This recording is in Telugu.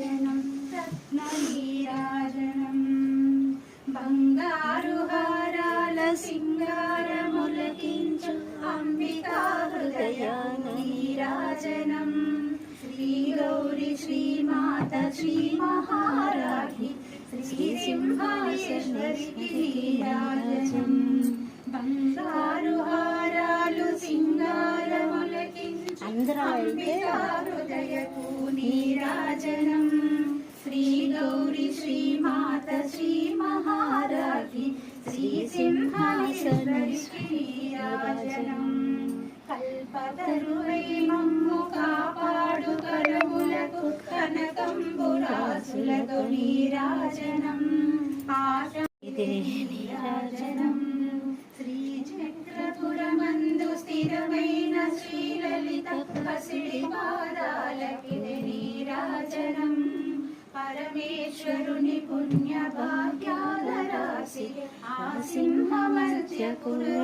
నీరాజనం రత్న నీరాజనం బంగారు హారాల సింగారములకించు అంబికా హృదయ నీరాజనం శ్రీ గౌరి శ్రీమాత శ్రీ మహారాణి శ్రీ సింహాశ్వరికి నీరాజనం బంగారు హారాలు సింగారములకించు అందరూ అయితే అంబికా హృదయకు నీరాజనం శ్రీ గౌరి శ్రీమాత శ్రీ మహారాజి శ్రీ సింహాశ్వరికి నీరాజనం కల్పతరువై మమ్ము కాపాడు కరములకు కనకంబురాసులకు నీరాజనం ఆశ ఇదే నీరాజనం పరమేశ్వరుని పుణ్య భాగ్యాల రాశి ఆ సింహ మధ్య కురు